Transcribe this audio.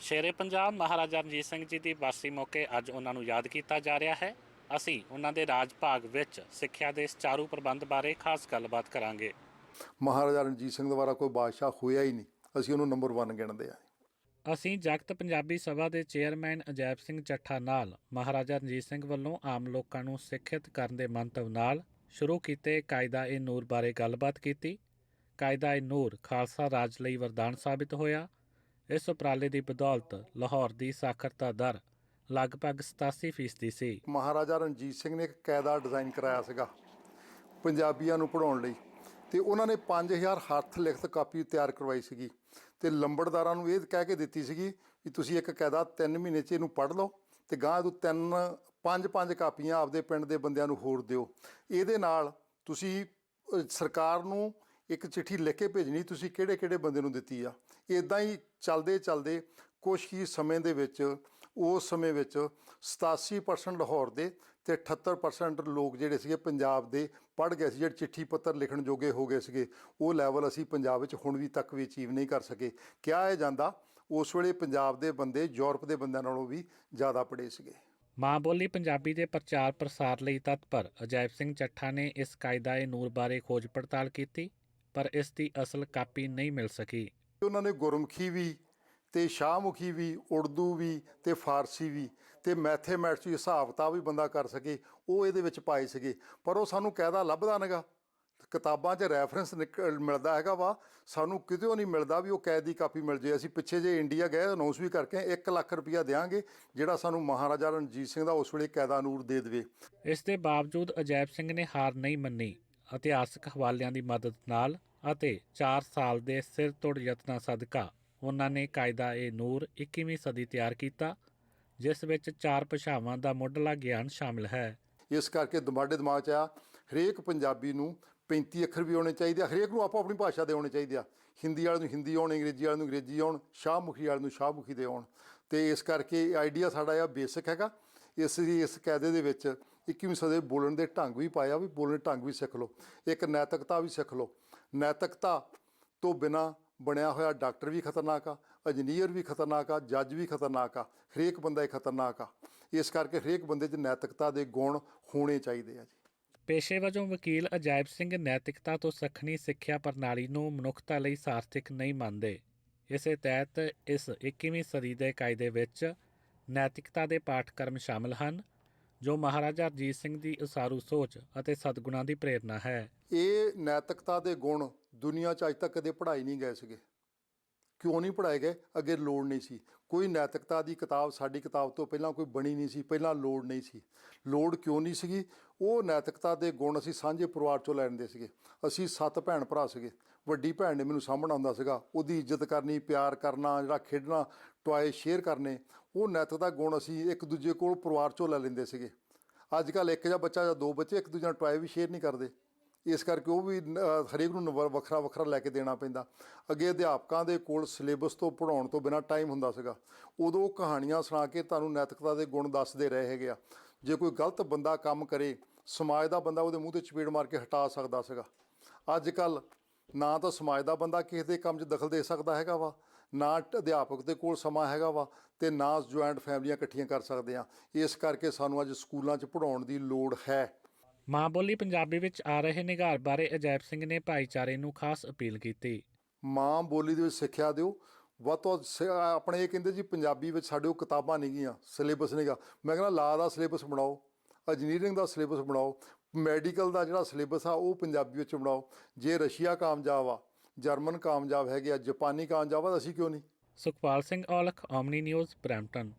ਸ਼ੇਰੇ ਪੰਜਾਬ ਮਹਾਰਾਜਾ ਰਣਜੀਤ ਸਿੰਘ ਜੀ ਦੀ ਬਰਸੀ ਮੌਕੇ ਅੱਜ ਉਹਨਾਂ ਨੂੰ ਯਾਦ ਕੀਤਾ ਜਾ ਰਿਹਾ ਹੈ। ਅਸੀਂ ਉਹਨਾਂ ਦੇ ਰਾਜ ਭਾਗ ਵਿੱਚ ਸਿੱਖਿਆ ਦੇ ਸੁਚਾਰੂ ਪ੍ਰਬੰਧ ਬਾਰੇ ਖਾਸ ਗੱਲਬਾਤ ਕਰਾਂਗੇ। ਮਹਾਰਾਜਾ ਰਣਜੀਤ ਸਿੰਘ ਦੁਆਰਾ ਕੋਈ ਬਾਦਸ਼ਾਹ ਹੋਇਆ ਹੀ ਨਹੀਂ। ਅਸੀਂ ਉਹਨੂੰ ਨੰਬਰ 1 ਗਿਣਦੇ ਆ ਅਸੀਂ ਜਗਤ ਪੰਜਾਬੀ ਸਭਾ ਦੇ ਚੇਅਰਮੈਨ ਅਜੈਬ ਸਿੰਘ ਚੱਠਾ ਨਾਲ ਮਹਾਰਾਜਾ ਰਣਜੀਤ ਸਿੰਘ ਵੱਲੋਂ ਆਮ ਲੋਕਾਂ ਨੂੰ ਸਿੱਖਿਅਤ ਕਰਨ ਦੇ ਮੰਤਵ ਨਾਲ ਸ਼ੁਰੂ ਕੀਤੇ ਕਾਇਦਾ ਏ ਨੂਰ ਬਾਰੇ ਗੱਲਬਾਤ ਕੀਤੀ। ਕਾਇਦਾ ਏ ਨੂਰ ਖਾਲਸਾ ਰਾਜ ਲਈ ਵਰਦਾਨ ਸਾਬਿਤ ਹੋਇਆ। ਇਸ ਉਪਰਾਲੇ ਦੀ ਬਦੌਲਤ ਲਾਹੌਰ ਦੀ ਸਾਖਰਤਾ ਦਰ ਲਗਭਗ 87% ਸੀ। ਮਹਾਰਾਜਾ ਰਣਜੀਤ ਸਿੰਘ ਨੇ ਇੱਕ ਕਾਇਦਾ ਡਿਜ਼ਾਈਨ ਕਰਾਇਆ ਸੀਗਾ ਪੰਜਾਬੀਆਂ ਨੂੰ ਪੜਾਉਣ ਲਈ ਤੇ ਉਹਨਾਂ ਨੇ 5000 ਹੱਥ ਲਿਖਤ ਕਾਪੀ ਤਿਆਰ ਕਰਵਾਈ ਸੀਗੀ ਤੇ ਲੰਬੜਦਾਰਾਂ ਨੂੰ ਇਹ ਕਹਿ ਕੇ ਦਿੱਤੀ ਸੀਗੀ ਵੀ ਤੁਸੀਂ ਇੱਕ ਕਾਇਦਾ 3 ਮਹੀਨੇ 'ਚ ਇਹਨੂੰ ਪੜ੍ਹ ਲਓ ਤੇ ਗਾਂ ਤੋਂ ਤਿੰਨ, ਪੰਜ ਪੰਜ ਕਾਪੀਆਂ ਆਪਦੇ ਪਿੰਡ ਦੇ ਬੰਦਿਆਂ ਨੂੰ ਹੋਰ ਦਿਓ। ਇਹਦੇ ਨਾਲ ਤੁਸੀਂ ਸਰਕਾਰ ਨੂੰ ਇੱਕ ਚਿੱਠੀ ਲਿਖ ਕੇ ਭੇਜਣੀ, ਤੁਸੀਂ ਕਿਹੜੇ ਕਿਹੜੇ ਬੰਦੇ ਨੂੰ ਦਿੱਤੀ ਆ? ਇਦਾਂ ਹੀ ਚੱਲਦੇ ਚੱਲਦੇ ਕੁਛ ਹੀ ਸਮੇਂ ਦੇ ਵਿੱਚ, ਉਸ ਸਮੇਂ ਵਿੱਚ 87% ਲਾਹੌਰ ਦੇ ਤੇ 78% ਲੋਕ ਜਿਹੜੇ ਸੀਗੇ ਪੰਜਾਬ ਦੇ ਪੜ੍ਹ ਗਏ ਸੀ, ਜਿਹੜੇ ਚਿੱਠੀ ਪੱਤਰ ਲਿਖਣ ਜੋਗੇ ਹੋ ਗਏ ਸੀਗੇ, ਉਹ ਲੈਵਲ ਅਸੀਂ ਪੰਜਾਬ ਵਿੱਚ ਹੁਣ ਵੀ ਤੱਕ ਵੀ ਅਚੀਵ ਨਹੀਂ ਕਰ ਸਕੇ। ਕਿਹਾ ਇਹ ਜਾਂਦਾ? ਉਸ ਵੇਲੇ ਪੰਜਾਬ ਦੇ ਬੰਦੇ ਯੂਰਪ ਦੇ ਬੰਦਿਆਂ ਨਾਲੋਂ ਵੀ ਜ਼ਿਆਦਾ ਪੜ੍ਹੇ ਸੀਗੇ। ਮਾਂ ਬੋਲੀ ਪੰਜਾਬੀ ਦੇ ਪ੍ਰਚਾਰ ਪ੍ਰਸਾਰ ਲਈ ਤਤਪਰ ਅਜੈਬ ਸਿੰਘ ਚੱਠਾ ਨੇ ਇਸ ਕਾਇਦਾ ਏ ਨੂਰ ਬਾਰੇ ਖੋਜ ਪੜਤਾਲ ਕੀਤੀ। ਪਰ ਇਸ ਦੀ ਅਸਲ ਕਾਪੀ ਨਹੀਂ ਮਿਲ ਸਕੀ। ਉਹਨਾਂ ਨੇ ਗੁਰਮੁਖੀ ਵੀ ਤੇ ਸ਼ਾਹਮੁਖੀ ਵੀ ਉਰਦੂ ਵੀ ਤੇ ਫਾਰਸੀ ਵੀ ਤੇ ਮੈਥਮੈਟਿਕਸ ਵੀ ਹਿਸਾਬ ਕਿਤਾਬ ਵੀ ਬੰਦਾ ਕਰ ਸਕੇ ਉਹ ਇਹਦੇ ਵਿੱਚ ਪਾਏ ਸੀਗੇ। ਪਰ ਉਹ ਸਾਨੂੰ ਕਾਇਦਾ ਲੱਭਦਾ ਨਹੀਂਗਾ। ਕਿਤਾਬਾਂ 'ਚ ਰੈਫਰੈਂਸ ਨਿਕਲ ਮਿਲਦਾ ਹੈਗਾ ਵਾ। ਸਾਨੂੰ ਕਿਤੇ ਨਹੀਂ ਮਿਲਦਾ ਵੀ ਉਹ ਕੈਦ ਦੀ ਕਾਪੀ ਮਿਲ ਜੇ। ਅਸੀਂ ਪਿੱਛੇ ਜੇ ਇੰਡੀਆ ਗਏ ਅਨਾਉਂਸ ਵੀ ਕਰਕੇ 1 ਲੱਖ ਰੁਪਇਆ ਦੇਾਂਗੇ ਜਿਹੜਾ ਸਾਨੂੰ ਮਹਾਰਾਜਾ ਰਣਜੀਤ ਸਿੰਘ ਦਾ ਉਸ ਵੇਲੇ ਕਾਇਦਾ ਨੂਰ ਦੇ ਦੇਵੇ। ਇਸ ਦੇ ਬਾਵਜੂਦ ਅਜੈਬ ਸਿੰਘ ਨੇ ਹਾਰ ਨਹੀਂ ਮੰਨੀ। ਇਤਿਹਾਸਕ ਹਵਾਲਿਆਂ ਦੀ ਮਦਦ ਨਾਲ ਅਤੇ 4 ਸਾਲ ਦੇ ਸਿਰ ਤੋੜ ਯਤਨਾਂ ਸਦਕਾ ਉਹਨਾਂ ਨੇ ਕਾਇਦਾ ਏ ਨੂਰ 21ਵੀਂ ਸਦੀ ਤਿਆਰ ਕੀਤਾ, ਜਿਸ ਵਿੱਚ ਚਾਰ ਭਾਸ਼ਾਵਾਂ ਦਾ ਮੁੱਢਲਾ ਗਿਆਨ ਸ਼ਾਮਿਲ ਹੈ। ਇਸ ਕਰਕੇ ਦਿਮਾਗੇ ਦਿਮਾਗ 'ਚ ਆ, ਹਰੇਕ ਪੰਜਾਬੀ ਨੂੰ 35 ਅੱਖਰ ਵੀ ਆਉਣੇ ਚਾਹੀਦੇ ਆ, ਹਰੇਕ ਨੂੰ ਆਪੋ ਆਪਣੀ ਭਾਸ਼ਾ ਦੇ ਆਉਣੇ ਚਾਹੀਦੇ ਆ। ਹਿੰਦੀ ਵਾਲੇ ਨੂੰ ਹਿੰਦੀ ਆਉਣ, ਅੰਗਰੇਜ਼ੀ ਵਾਲੇ ਨੂੰ ਅੰਗਰੇਜ਼ੀ ਆਉਣ, ਸ਼ਾਹਮੁਖੀ ਵਾਲੇ ਨੂੰ ਸ਼ਾਹਮੁਖੀ ਦੇ ਆਉਣ। ਤੇ ਇਸ ਕਰਕੇ ਆਈਡੀਆ ਸਾਡਾ ਆ, ਬੇਸਿਕ ਹੈਗਾ। ਇਸ ਲਈ ਇਸ ਕਾਇਦੇ ਦੇ ਵਿੱਚ 21ਵੀਂ ਸਦੀ ਬੋਲਣ ਦੇ ਢੰਗ ਵੀ ਪਾਇਆ ਵੀ ਬੋਲਣ ਦੇ ਢੰਗ ਵੀ ਸਿੱਖ ਲਓ। ਇੱਕ ਨੈਤਿਕਤਾ ਵੀ ਸਿੱਖ ਲਓ। ਨੈਤਿਕਤਾ ਤੋਂ ਬਿਨਾ ਬਣਿਆ ਹੋਇਆ ਡਾਕਟਰ ਵੀ ਖਤਰਨਾਕ ਆ, ਇੰਜੀਨੀਅਰ ਵੀ ਖਤਰਨਾਕ ਆ, ਜੱਜ ਵੀ ਖਤਰਨਾਕ ਆ, ਹਰੇਕ ਬੰਦਾ ਹੀ ਖਤਰਨਾਕ ਆ। ਇਸ ਕਰਕੇ ਹਰੇਕ ਬੰਦੇ 'ਚ ਨੈਤਿਕਤਾ ਦੇ ਗੁਣ ਹੋਣੇ ਚਾਹੀਦੇ ਆ ਜੀ। ਪੇਸ਼ੇ ਵਜੋਂ ਵਕੀਲ ਅਜਾਇਬ ਸਿੰਘ ਨੈਤਿਕਤਾ ਤੋਂ ਸਖਣੀ ਸਿੱਖਿਆ ਪ੍ਰਣਾਲੀ ਨੂੰ ਮਨੁੱਖਤਾ ਲਈ ਸਾਰਥਿਕ ਨਹੀਂ ਮੰਨਦੇ। ਇਸੇ ਤਹਿਤ ਇਸ 21ਵੀਂ ਸਦੀ ਦੇ ਕਾਇਦੇ ਵਿੱਚ ਨੈਤਿਕਤਾ ਦੇ ਪਾਠਕ੍ਰਮ ਸ਼ਾਮਲ ਹਨ, ਜੋ ਮਹਾਰਾਜਾ ਰਣਜੀਤ ਸਿੰਘ ਦੀ ਉਸਾਰੂ ਸੋਚ ਅਤੇ ਸਦਗੁਣਾਂ ਦੀ ਪ੍ਰੇਰਣਾ ਹੈ। ਇਹ ਨੈਤਿਕਤਾ ਦੇ ਗੁਣ ਦੁਨੀਆ 'ਚ ਅੱਜ ਤੱਕ ਕਦੇ ਪੜ੍ਹਾਈ ਨਹੀਂ ਗਏ ਸੀਗੇ। ਕਿਉਂ ਨਹੀਂ ਪੜ੍ਹਾਏ ਗਏ? ਅੱਗੇ ਲੋੜ ਨਹੀਂ ਸੀ। ਕੋਈ ਨੈਤਿਕਤਾ ਦੀ ਕਿਤਾਬ ਸਾਡੀ ਕਿਤਾਬ ਤੋਂ ਪਹਿਲਾਂ ਕੋਈ ਬਣੀ ਨਹੀਂ ਸੀ, ਪਹਿਲਾਂ ਲੋੜ ਨਹੀਂ ਸੀ। ਲੋੜ ਕਿਉਂ ਨਹੀਂ ਸੀਗੀ? ਉਹ ਨੈਤਿਕਤਾ ਦੇ ਗੁਣ ਅਸੀਂ ਸਾਂਝੇ ਪਰਿਵਾਰ ਚੋਂ ਲੈਂਦੇ ਸੀਗੇ। ਅਸੀਂ ਸੱਤ ਭੈਣ ਭਰਾ ਸੀਗੇ। ਵੱਡੀ ਭੈਣ ਨੇ ਮੈਨੂੰ ਸਾਹਮਣਾ ਹੁੰਦਾ ਸੀਗਾ। ਉਹਦੀ ਇੱਜ਼ਤ ਕਰਨੀ, ਪਿਆਰ ਕਰਨਾ, ਜਿਹੜਾ ਖੇਡਣਾ, ਟੁਆਏ ਸ਼ੇਅਰ ਕਰਨੇ, ਉਹ ਨੈਤਿਕਤਾ ਗੁਣ ਅਸੀਂ ਇੱਕ ਦੂਜੇ ਕੋਲ ਪਰਿਵਾਰ ਚੋਂ ਲੈ ਲੈਂਦੇ ਸੀਗੇ। ਅੱਜ ਕੱਲ ਇੱਕ ਜਾਂ ਬੱਚਾ ਜਾਂ ਦੋ ਬੱਚੇ ਇੱਕ ਦੂਜੇ ਨਾਲ ਟੁਆਏ ਵੀ ਸ਼ੇਅਰ ਨਹੀਂ ਕਰਦੇ। ਇਸ ਕਰਕੇ ਉਹ ਵੀ ਹਰੇਕ ਨੂੰ ਨਵ- ਵੱਖਰਾ ਵੱਖਰਾ ਲੈ ਕੇ ਦੇਣਾ ਪੈਂਦਾ। ਅੱਗੇ ਅਧਿਆਪਕਾਂ ਦੇ ਕੋਲ ਸਿਲੇਬਸ ਤੋਂ ਪੜਾਉਣ ਤੋਂ ਬਿਨਾ ਟਾਈਮ ਹੁੰਦਾ ਸੀਗਾ। ਉਦੋਂ ਉਹ ਕਹਾਣੀਆਂ ਸੁਣਾ ਕੇ ਤੁਹਾਨੂੰ ਨੈਤਿਕਤਾ ਦੇ ਗੁਣ ਦੱਸਦੇ ਰਹੇ ਹੈਗੇ ਆ। ਜੇ ਕੋਈ ਗਲਤ ਬੰਦਾ ਕੰਮ ਕਰੇ, ਸਮਾਜ ਦਾ ਬੰਦਾ ਉਹਦੇ ਮੂੰਹ ਤੇ ਚਪੇੜ ਮਾਰ ਕੇ ਹਟਾ ਸਕਦਾ ਸੀਗਾ। ਅੱਜ ਕੱਲ ਨਾ ਤਾਂ ਸਮਾਜ ਦਾ ਬੰਦਾ ਕਿਸੇ ਦੇ ਕੰਮ 'ਚ ਦਖਲ ਦੇ ਸਕਦਾ ਹੈਗਾ ਵਾ, ਨਾ ਅਧਿਆਪਕ ਦੇ ਕੋਲ ਸਮਾਂ ਹੈਗਾ ਵਾ ਤੇ ਨਾ ਜੁਆਇੰਟ ਫੈਮਲੀਆਂ ਇਕੱਠੀਆਂ ਕਰ ਸਕਦੇ ਆ। ਇਸ ਕਰਕੇ ਸਾਨੂੰ ਅੱਜ ਸਕੂਲਾਂ 'ਚ ਪੜਾਉਣ ਦੀ ਲੋੜ ਹੈ। ਮਾਂ ਬੋਲੀ ਪੰਜਾਬੀ ਵਿੱਚ ਆ ਰਹੇ ਨਿਗਾਰ ਬਾਰੇ ਅਜੈਬ ਸਿੰਘ ਨੇ ਭਾਈਚਾਰੇ ਨੂੰ ਖਾਸ ਅਪੀਲ ਕੀਤੀ। ਮਾਂ ਬੋਲੀ ਦੇ ਵਿੱਚ ਸਿੱਖਿਆ ਦਿਓ। ਵੱਧ ਤੋਂ ਵੱਧ ਸ- ਆਪਣੇ ਇਹ ਕਹਿੰਦੇ ਜੀ ਪੰਜਾਬੀ ਵਿੱਚ ਸਾਡੇ ਕੋਲ ਕਿਤਾਬਾਂ ਨਹੀਂ ਗੀਆਂ ਸਿਲੇਬਸ ਨਹੀਂਗਾ ਮੈਂ ਕਹਿੰਦਾ ਲਾ ਦਾ ਸਿਲੇਬਸ ਬਣਾਓ ਇੰਜੀਨੀਅਰਿੰਗ ਦਾ ਸਿਲੇਬਸ ਬਣਾਓ ਮੈਡੀਕਲ ਦਾ ਜਿਹੜਾ ਸਿਲੇਬਸ ਆ ਉਹ ਪੰਜਾਬੀ ਵਿੱਚ ਬਣਾਓ। ਜੇ ਰਸ਼ੀਆ ਕਾਮਯਾਬ ਆ ਜਰਮਨ ਕਾਮਯਾਬ ਹੈਗੇ ਆ ਜਾਪਾਨੀ ਕਾਮਯਾਬ ਆ ਤਾਂ ਅਸੀਂ ਕਿਉਂ ਨਹੀਂ? Sukhpal Singh Aulakh Omni news Brampton.